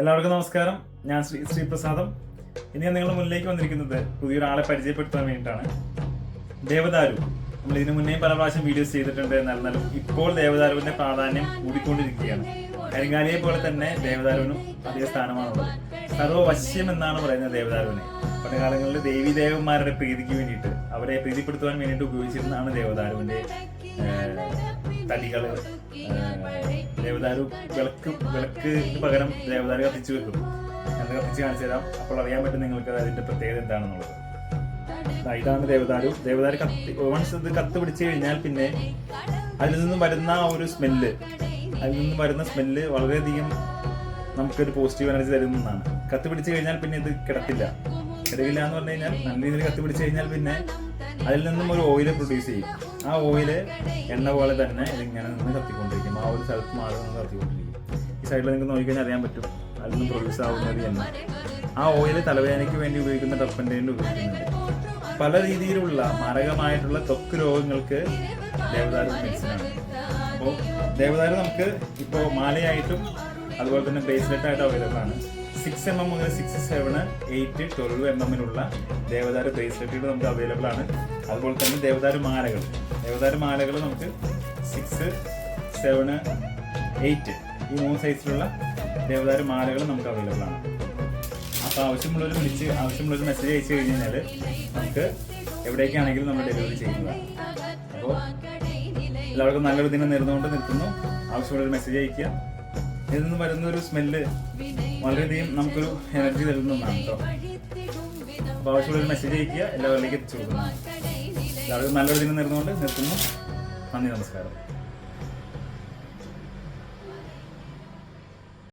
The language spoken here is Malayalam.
എല്ലാവർക്കും നമസ്കാരം. ഞാൻ ശ്രീ ശ്രീപ്രസാദം. ഇനി ഞാൻ നിങ്ങളുടെ മുന്നിലേക്ക് വന്നിരിക്കുന്നത് പുതിയൊരാളെ പരിചയപ്പെടുത്താൻ വേണ്ടിയിട്ടാണ്. ദേവദാരു. നമ്മൾ ഇതിനു മുന്നേ പല പ്രാവശ്യം വീഡിയോസ് ചെയ്തിട്ടുണ്ട്. എന്നാലും ഇപ്പോൾ ദേവദാരുവിന്റെ പ്രാധാന്യം കൂടിക്കൊണ്ടിരിക്കുകയാണ്. കരിങ്കാലിയെ പോലെ തന്നെ ദേവദാരുവിനും അതേ സ്ഥാനമാണുള്ളത്. സർവവശ്യം എന്നാണ് പറയുന്നത് ദേവദാരുവിനെ. പല കാലങ്ങളിൽ ദേവി ദേവന്മാരുടെ പ്രീതിക്ക് വേണ്ടിയിട്ട് അവരെ പ്രീതിപ്പെടുത്തുവാൻ വേണ്ടിയിട്ട് ഉപയോഗിച്ചിരുന്നതാണ് ദേവദാരുവിന്റെ ഏഹ്, ദേവദാരു വിളക്ക് വിളക്ക് പകരം ദേവദാരു കത്തിച്ചു വെക്കും. അത് കത്തിച്ച് കാണിച്ചു അപ്പോൾ അറിയാൻ പറ്റും നിങ്ങൾക്ക് അതിന്റെ പ്രത്യേകത എന്താണെന്നുള്ളത്. ഇതാണ് ദേവദാരു. ദേവദാരു കത്തി വൺസ് ഇത് കത്ത് പിടിച്ചു കഴിഞ്ഞാൽ പിന്നെ അതിൽ നിന്നും വരുന്ന ഒരു സ്മെല്ല് അതിൽ നിന്നും വരുന്ന സ്മെല്ല് വളരെയധികം നമുക്കൊരു പോസിറ്റീവ് എനർജി തരുന്നതാണ് കത്ത് പിടിച്ചു കഴിഞ്ഞാൽ പിന്നെ ഇത് കിടക്കില്ല. കിടക്കില്ല എന്ന് പറഞ്ഞു കഴിഞ്ഞാൽ നല്ല രീതിയിൽ കത്ത് പിടിച്ചു കഴിഞ്ഞാൽ പിന്നെ അതിൽ നിന്നും ഒരു ഓയിൽ പ്രൊഡ്യൂസ് ചെയ്യും. ആ ഓയിൽ എണ്ണ പോലെ തന്നെ ഇതിങ്ങനെ നിന്ന് കത്തിക്കൊണ്ടിരിക്കും. ആ ഒരു സ്ഥലത്ത് മാറി നിന്ന് കത്തിക്കൊണ്ടിരിക്കും. ഈ സൈഡിൽ നിങ്ങൾക്ക് നോക്കിക്കഴിഞ്ഞാൽ അറിയാൻ പറ്റും. അതിൽ നിന്ന് പ്രൊഡ്യൂസ് ആവുന്നത് എണ്ണ. ആ ഓയിൽ തലവേദനയ്ക്ക് വേണ്ടി ഉപയോഗിക്കുന്ന ടർപ്പന്റെയിൽ ഉപയോഗിക്കുന്നുണ്ട്. പല രീതിയിലുള്ള മാരകമായിട്ടുള്ള തൊക്ക് രോഗങ്ങൾക്ക് ദേവദാരു മെഡിസിനാണ് അപ്പോൾ ദേവദാരു നമുക്ക് ഇപ്പോൾ മാലയായിട്ടും അതുപോലെ തന്നെ ബ്രേസ്ലെറ്റ് ആയിട്ട് അവൈലബിൾ ആണ് സിക്സ് എം എം മുതൽ six seven eight twelve M എമ്മിനുള്ള ദേവദാര ബ്രേസ്ലെറ്റുകൾ നമുക്ക് അവൈലബിൾ ആണ് അതുപോലെ തന്നെ ദേവദാര മാലകൾ. ദേവദാര മാലകൾ നമുക്ക് സിക്സ് സെവന് എയ്റ്റ് ഈ മൂന്ന് സൈസിലുള്ള ദേവദാര മാലകൾ നമുക്ക് അവൈലബിൾ ആണ് അപ്പോൾ ആവശ്യമുള്ളവർ വിളിച്ച് ആവശ്യമുള്ളൊരു മെസ്സേജ് അയച്ചു കഴിഞ്ഞാൽ നമുക്ക് എവിടേക്കാണെങ്കിലും നമ്മൾ ഡെലിവറി ചെയ്യുന്നതാണ്. അപ്പോൾ എല്ലാവർക്കും നല്ലൊരു ദിനം നേർന്നുകൊണ്ട് നിർത്തുന്നു. ആവശ്യമുള്ളൊരു മെസ്സേജ് അയക്കുക ഇതിൽ നിന്ന് വരുന്ന ഒരു സ്മെല്ല് വളരെയധികം നമുക്കൊരു എനർജി തരുന്നതാണ് കേട്ടോ അപ്പോൾ ആവശ്യമുള്ളൊരു മെസ്സേജ് അയക്കുക എല്ലാവരിലേക്ക് എത്തിച്ചു കൊടുക്കുന്നു. എല്ലാവർക്കും നല്ലൊരു ദിനം നേർന്നുകൊണ്ട് നിർത്തുന്നു. നന്ദി നമസ്കാരം.